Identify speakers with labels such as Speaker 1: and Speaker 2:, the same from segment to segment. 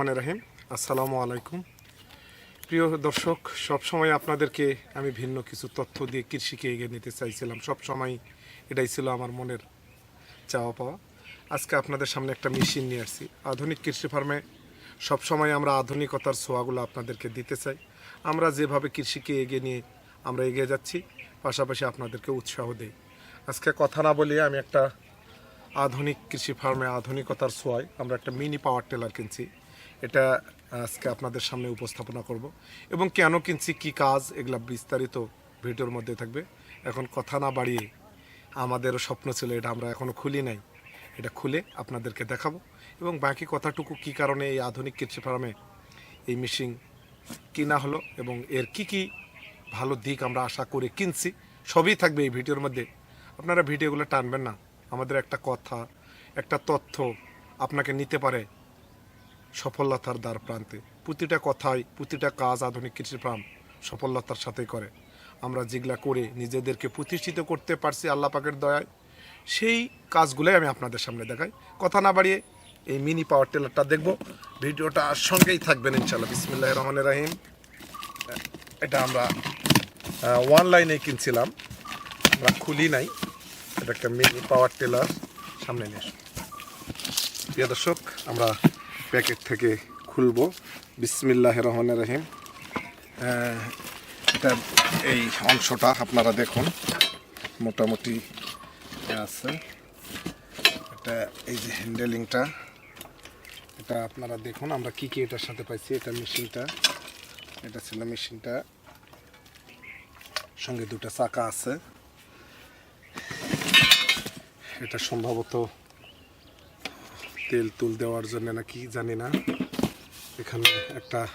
Speaker 1: মানে রাহিম। আসসালামু আলাইকুম। প্রিয় দর্শক, সবসময় আপনাদেরকে আমি ভিন্ন কিছু তথ্য দিয়ে কৃষিকে এগিয়ে নিতে চাইছিলাম। সব সময় এটাই ছিল আমার মনের চাওয়া পাওয়া। আজকে আপনাদের সামনে একটা মেশিন নিয়ে আসছি। আধুনিক কৃষি ফার্মে সবসময় আমরা আধুনিকতার ছোঁয়াগুলো আপনাদেরকে দিতে চাই। আমরা যেভাবে কৃষিকে এগিয়ে নিয়ে আমরা এগিয়ে যাচ্ছি, পাশাপাশি আপনাদেরকে উৎসাহ দেই। আজকে কথা না বলিয়ে আমি একটা আধুনিক কৃষি ফার্মে আধুনিকতার ছোঁয়ায় আমরা একটা মিনি পাওয়ার টেলার কিনছি। এটা আজকে আপনাদের সামনে উপস্থাপনা করব। এবং কেন কিনছি, কি কাজ, এগুলা বিস্তারিত ভিডিওর মধ্যে থাকবে। এখন কথা না বাড়িয়ে আমাদেরও স্বপ্ন ছিল, এটা আমরা এখনও খুলি নাই। এটা খুলে আপনাদেরকে দেখাবো। এবং বাকি কথাটুকু কি কারণে এই আধুনিক কৃষি ফার্মে এই মেশিন কিনা হলো এবং এর কি কি ভালো দিক আমরা আশা করে কিনছি, সবই থাকবে এই ভিডিওর মধ্যে। আপনারা ভিডিওগুলো টানবেন না। আমাদের একটা কথা, একটা তথ্য আপনাকে নিতে পারে সফলতার দ্বার প্রান্তে। প্রতিটা কথাই, প্রতিটা কাজ আধুনিক কৃষি ফার্ম সফলতার সাথে করে। আমরা যেগুলা করে নিজেদেরকে প্রতিষ্ঠিত করতে পারছি আল্লাহ পাকের দয়ায়, সেই কাজগুলোই আমি আপনাদের সামনে দেখাই। কথা না বাড়িয়ে এই মিনি পাওয়ার টেলারটা দেখব। ভিডিওটা সঙ্গেই থাকবেন ইনশাল্লাহ বিসমিল্লাহ রহমান রাহিম। এটা আমরা ওয়ান লাইনে কিনছিলাম। আমরা খুলি নাই। এটা একটা মিনি পাওয়ার টেলার সামনে নিয়ে প্রিয় দর্শক, আমরা প্যাকেট থেকে খুলবো। বিসমিল্লাহ রহমান রহিম। এটা এই অংশটা আপনারা দেখুন। মোটামুটি আছে। এটা এই যে হ্যান্ডেলিংটা এটা আপনারা দেখুন, আমরা কি কি এটার সাথে পাইছি। এটা মেশিনটা এটা ছিল মেশিনটা সঙ্গে দুটো চাকা আছে। এটা সম্ভবত তেল তুল দেওয়ার জন্য নাকি জানি না। এখানে একটা,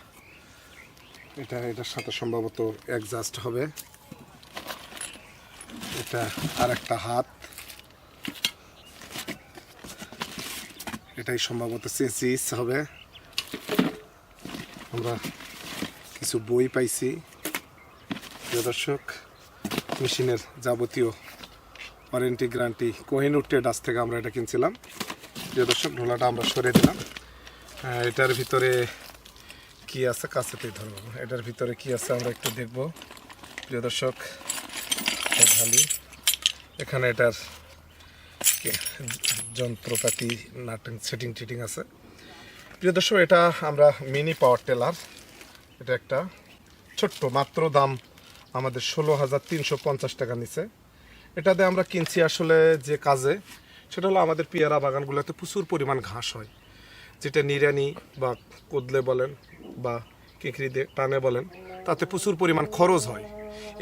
Speaker 1: এটা, এটার সাথে সম্ভবত অ্যাডজাস্ট হবে। এটা আর একটা হাত। এটাই সম্ভবত চেঁচিস হবে। আমরা কিছু বই পাইছি। দর্শক, মেশিনের যাবতীয় ওয়ারেন্টি গ্যারান্টি কোহিনুর ট্রেডার্স থেকে আমরা এটা কিনছিলাম। প্রিয় দর্শক, ঢোলাটা আমরা সরে দিলাম। এটার ভিতরে কি আছে কাছেতেই ধরবো। এটার ভিতরে কি আছে আমরা একটু দেখব। প্রিয় দর্শক ঢালি, এখানে এটার যন্ত্রপাতি, নাটিং, সেটিং টিটিং আছে। প্রিয় দর্শক, এটা আমরা মিনি পাওয়ার টেলার। এটা একটা ছোট্ট, মাত্র দাম আমাদের ষোলো হাজার তিনশো পঞ্চাশ টাকা নিচে। এটাতে আমরা কিনছি আসলে যে কাজে সেটা হলো আমাদের পেয়ারা বাগানগুলোতে প্রচুর পরিমাণ ঘাস হয়। যেটা নিরানি বা কোদলে বলেন বা কেঁকড়ি টানে বলেন, তাতে প্রচুর পরিমাণ খরচ হয়।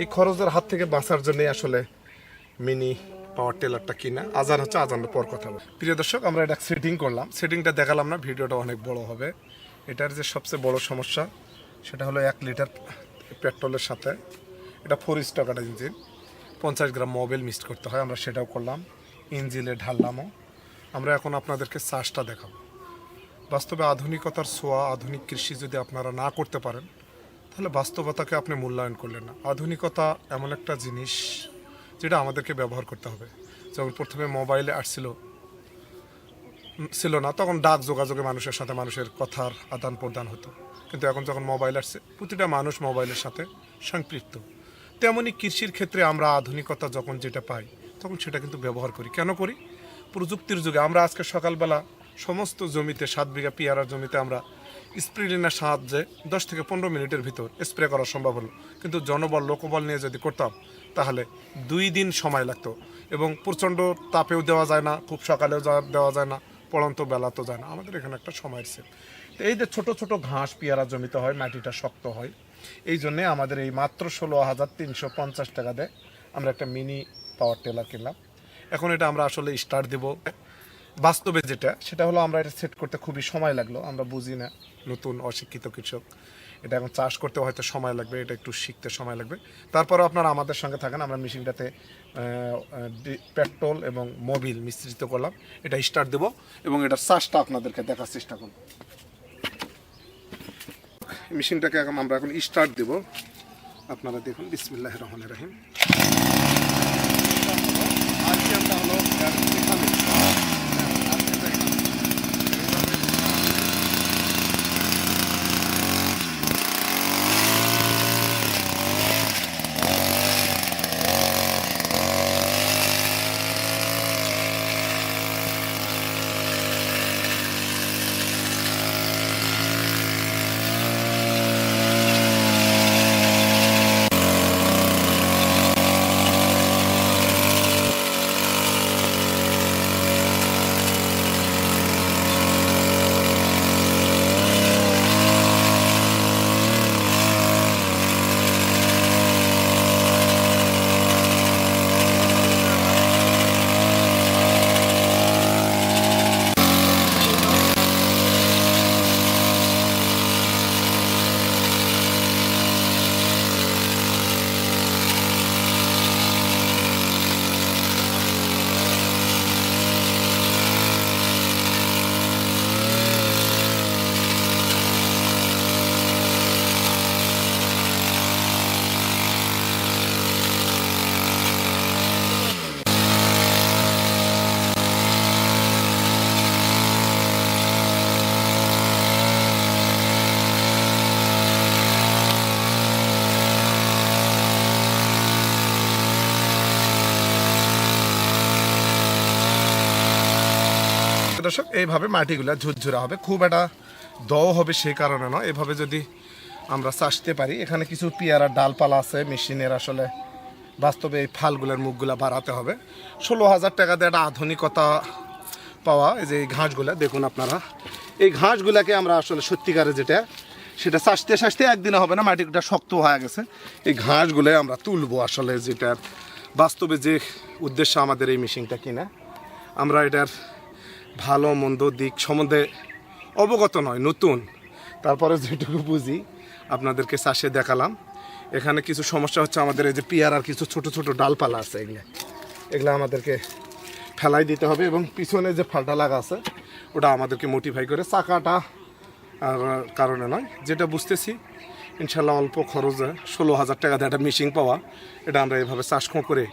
Speaker 1: এই খরচের হাত থেকে বাঁচার জন্যে আসলে মিনি পাওয়ার টেলারটা কিনা, আজান হচ্ছে আজানের পর কথা বলি প্রিয় দর্শক, আমরা এটা সেটিং করলাম। সেটিংটা দেখালাম না, ভিডিওটা অনেক বড় হবে। এটার যে সবচেয়ে বড় সমস্যা, সেটা হলো এক লিটার পেট্রোলের সাথে। এটা ফোর স্টকার ইঞ্জিন। পঞ্চাশ গ্রাম মোবিল মিক্সড করতে হয়, আমরা সেটাও করলাম। ইঞ্জিনে ঢাললামও। আমরা এখন আপনাদেরকে চাষটা দেখাবো। বাস্তবে আধুনিকতার ছোঁয়া, আধুনিক কৃষি যদি আপনারা না করতে পারেন, তাহলে বাস্তবতাকে আপনি মূল্যায়ন করলেন না। আধুনিকতা এমন একটা জিনিস যেটা আমাদেরকে ব্যবহার করতে হবে। যেমন প্রথমে মোবাইলে আসছিল ছিল না, তখন ডাক যোগাযোগে মানুষের সাথে মানুষের কথার আদান প্রদান হতো। কিন্তু এখন যখন মোবাইল আসছে, প্রতিটা মানুষ মোবাইলের সাথে সম্পৃক্ত। তেমনই কৃষির ক্ষেত্রে আমরা আধুনিকতা যখন যেটা পাই তখন সেটা কিন্তু ব্যবহার করি। কেন করি? প্রযুক্তির যুগে আমরা আজকে সকালবেলা সমস্ত জমিতে, সাত বিঘা পেয়ারার জমিতে আমরা স্প্রিলিনের সাহায্যে দশ থেকে পনেরো মিনিটের ভিতর স্প্রে করা সম্ভব হলো। কিন্তু জনবল, লোকবল নিয়ে যদি করতাম, তাহলে দুই দিন সময় লাগতো এবং প্রচণ্ড তাপেও দেওয়া যায় না, খুব সকালেও দেওয়া যায় না, পড়ন্ত বেলা তো যায় না। আমাদের এখানে একটা সময়ের সেভ তো এই যে ছোট ছোট ঘাস পেয়ারা জমিতে হয়, মাটিটা শক্ত হয়, এই জন্যে আমাদের এই মাত্র ষোলো হাজার তিনশো পঞ্চাশ টাকা দেয়। আমরা একটা মিনি পাওয়ার টেলার কিনলাম। এখন এটা আমরা আসলে স্টার্ট দেব। বাস্তবে যেটা, সেটা হলো আমরা এটা সেট করতে খুবই সময় লাগল, আমরা বুঝি না। নতুন অশিক্ষিত কৃষক, এটা এখন চাষ করতে হয়তো সময় লাগবে, এটা একটু শিখতে সময় লাগবে। তারপরেও আপনারা আমাদের সঙ্গে থাকেন, আমরা মেশিনটাতে পেট্রোল এবং মোবিল মিশ্রিত করলাম। এটা স্টার্ট দেব এবং এটার চাষটা আপনাদেরকে দেখার চেষ্টা করব। মেশিনটাকে এখন আমরা এখন স্টার্ট দেব। আপনারা দেখুন বিসমিল্লাহ রহমান রাহিম। আরপিএমটা হলো এর 43 দর্শক, এইভাবে মাটিগুলা ঝুরঝুরা হবে। খুব একটা দও হবে সেই কারণে নয়। এভাবে যদি আমরা চাষতে পারি, এখানে কিছু পেয়ারার ডালপালা আছে, মেশিনের আসলে বাস্তবে এই ফালগুলোর মুখগুলা বাড়াতে হবে। ষোলো হাজার টাকা দিয়ে একটা আধুনিকতা পাওয়া এই যে এই ঘাসগুলা, দেখুন আপনারা। এই ঘাসগুলাকে আমরা আসলে সত্যিকারে যেটা, সেটা চাষতে চাষতে একদিনে হবে না, মাটিটা শক্ত হয়ে গেছে। এই ঘাসগুলো আমরা তুলবো আসলে যেটার বাস্তবে যে উদ্দেশ্য আমাদের এই মেশিনটা কিনা। আমরা এটার ভালো, মন্দ দিক সম্বন্ধে অবগত নয়, নতুন। তারপরে যেটুকু বুঝি, আপনাদেরকে চাষে দেখালাম। এখানে কিছু সমস্যা হচ্ছে আমাদের এই যে পেয়ারার কিছু ছোট ছোট ডালপালা আছে এগুলো। এগুলো আমাদেরকে ফেলাই দিতে হবে এবং পিছনে যে ফালটা লাগা আছে, ওটা আমাদেরকে মোটিফাই করে চাকাটা আর কারণে নয়। যেটা বুঝতেছি, ইনশাল্লাহ অল্প খরচে ষোলো হাজার টাকা দিয়ে একটা মেশিন পাওয়া। এটা আমরা এভাবে চাষ করে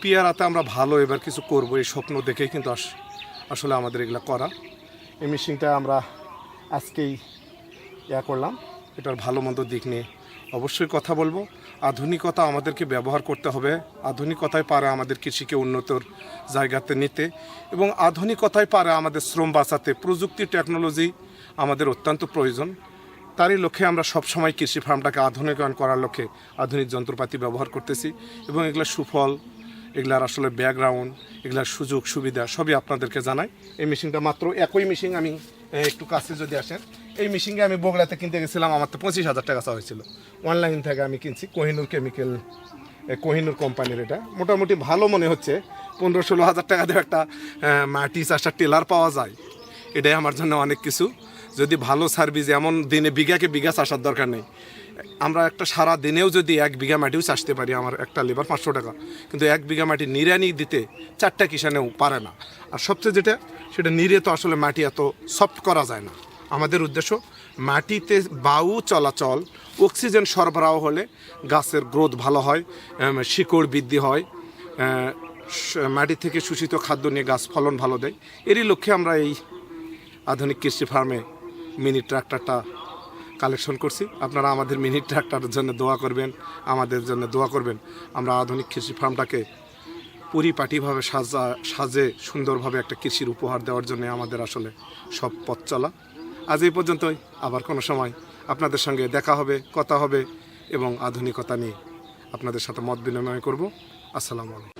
Speaker 1: পিয়ারাতে আমরা ভালো এবার কিছু করব, এই স্বপ্ন দেখেই কিন্তু আস- আসলে আমাদের এগুলো করা। এই মেশিনটা আমরা আজকেই ইয়া করলাম। এটার ভালো মন্দ দিক নিয়ে অবশ্যই কথা বলব। আধুনিকতা আমাদেরকে ব্যবহার করতে হবে। আধুনিকতায় পারে আমাদের কৃষিকে উন্নতর জায়গাতে নিতে এবং আধুনিকতায় পারে আমাদের শ্রম বাঁচাতে প্রযুক্তি টেকনোলজি আমাদের অত্যন্ত প্রয়োজন। তারই লক্ষ্যে আমরা সবসময় কৃষি ফার্মটাকে আধুনিকায়ন করার লক্ষ্যে আধুনিক যন্ত্রপাতি ব্যবহার করতেছি এবং এগুলো সুফল এগুলার আসলে ব্যাকগ্রাউন্ড এগুলার সুযোগ, সুবিধা সবই আপনাদেরকে জানাই। এই মেশিনটা মাত্র একই মেশিন আমি একটু কাছে যদি আসেন, এই মেশিনকে আমি বগুড়াতে কিনতে গেছিলাম, আমার তো পঁচিশ হাজার টাকা চাওয়া হয়েছিল। অনলাইন থেকে আমি কিনছি কোহিনুর কেমিক্যাল কোহিনুর কোম্পানির এটা। মোটামুটি ভালো মনে হচ্ছে, পনেরো ষোলো হাজার টাকা দিয়ে একটা মাটি চাষার টেলার পাওয়া যায়। এটাই আমার জন্য অনেক কিছু। যদি ভালো সার্ভিস এমন দিনে বিঘাকে বিঘা চাষার দরকার নেই। আমরা একটা সারা দিনেও যদি এক বিঘা মাটিও চাষতে পারি আমার একটা লেবার পাঁচশো টাকা। কিন্তু এক বিঘা মাটি নিড়ানি দিতে চারটা কিষানেও পারে না। আর সবচেয়ে যেটা, সেটা নিরে তো আসলে মাটি এত সফট করা যায় না। আমাদের উদ্দেশ্য, মাটিতে বায়ু চলাচল অক্সিজেন সরবরাহ হলে গাছের গ্রোথ ভালো হয় শিকড় বৃদ্ধি হয় মাটি থেকে শোষিত খাদ্য নিয়ে গাছ ফলন ভালো দেয়। এরই লক্ষ্যে আমরা এই আধুনিক কৃষি ফার্মে মিনি ট্রাক্টরটা কালেকশন করছি। আপনারা আমাদের মিনি ট্রাক্টরের জন্য দোয়া করবেন, আমাদের জন্য দোয়া করবেন। আমরা আধুনিক কৃষি ফার্মটাকে পরিপাটিভাবে সাজা, সাজে সুন্দরভাবে একটা কৃষির উপহার দেওয়ার জন্য আমাদের আসলে সব পথ চলা। আজ এই পর্যন্তই, আবার কোনো সময় আপনাদের সঙ্গে দেখা হবে, কথা হবে এবং আধুনিকতা নিয়ে আপনাদের সাথে মত বিনিময় করব। আসসালামু আলাইকুম।